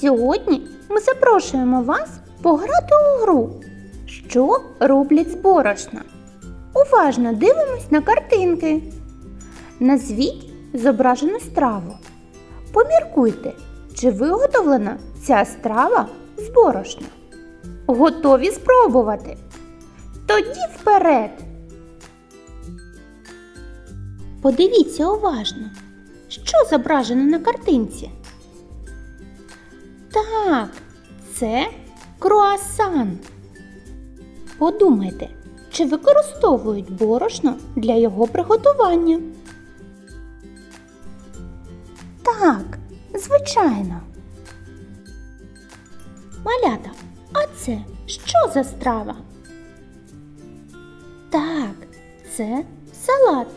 Сьогодні ми запрошуємо вас пограти у гру, що роблять з борошна. Уважно дивимось на картинки. Назвіть зображену страву. Поміркуйте, чи виготовлена ця страва з борошна. Готові спробувати? Тоді вперед. Подивіться уважно, що зображено на картинці. Так, це круасан. Подумайте, чи використовують борошно для його приготування? Так, звичайно. Малята, а це що за страва? Так, це салат.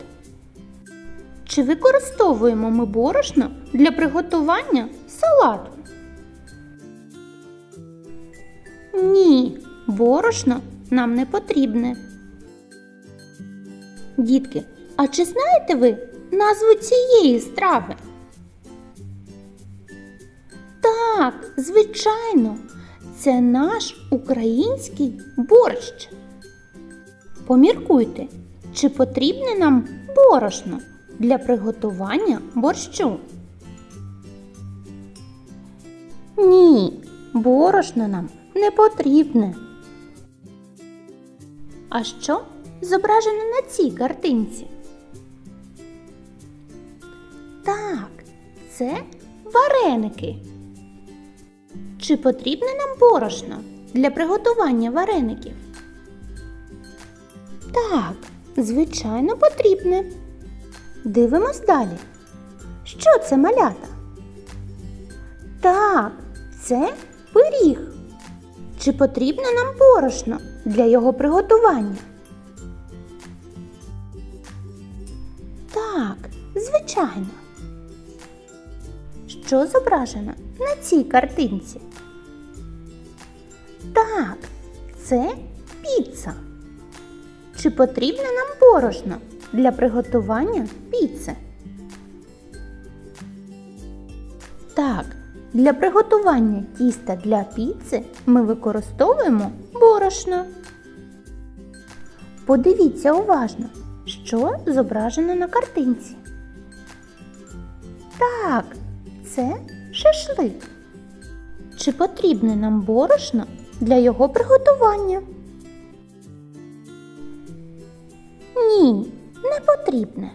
Чи використовуємо ми борошно для приготування салату? Ні, борошно нам не потрібне. Дітки, а чи знаєте ви назву цієї страви? Так, звичайно, це наш український борщ. Поміркуйте, чи потрібне нам борошно для приготування борщу? Ні, борошно нам не потрібне. А що зображено на цій картинці? Так, це вареники. Чи потрібне нам борошно для приготування вареників? Так, звичайно, потрібне. Дивимось далі. Що це малята? Так, це пиріг. Чи потрібне нам борошно для його приготування? Так, звичайно. Що зображено на цій картинці? Так, це піца. Чи потрібне нам борошно для приготування піци? Так, для приготування тіста для піци ми використовуємо борошно. Подивіться уважно, що зображено на картинці. Так, це шашлик. Чи потрібне нам борошно для його приготування? Ні, не потрібне.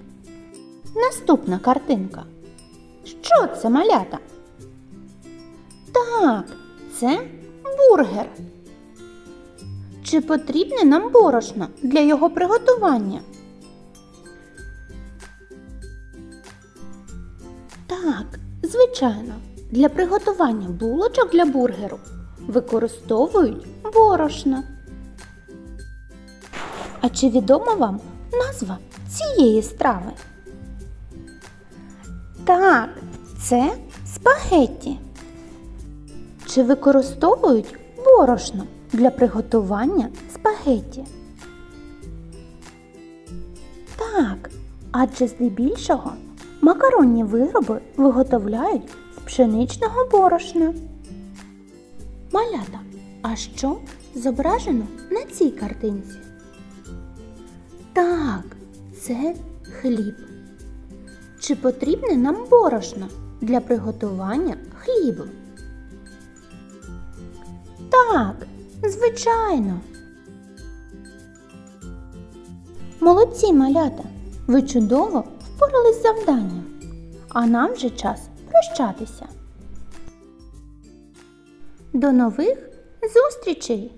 Наступна картинка. Що це малята? Так, це бургер. Чи потрібне нам борошно для його приготування? Так, звичайно, для приготування булочок для бургеру використовують борошно. А чи відома вам назва цієї страви? Так, це спагетті. Чи використовують борошно для приготування спагетті? Так, адже здебільшого макаронні вироби виготовляють з пшеничного борошна. Малята, а що зображено на цій картинці? Так, це хліб. Чи потрібне нам борошно для приготування хлібу? Так, звичайно. Молодці малята, ви чудово впорались з завданням. А нам вже час прощатися. До нових зустрічей!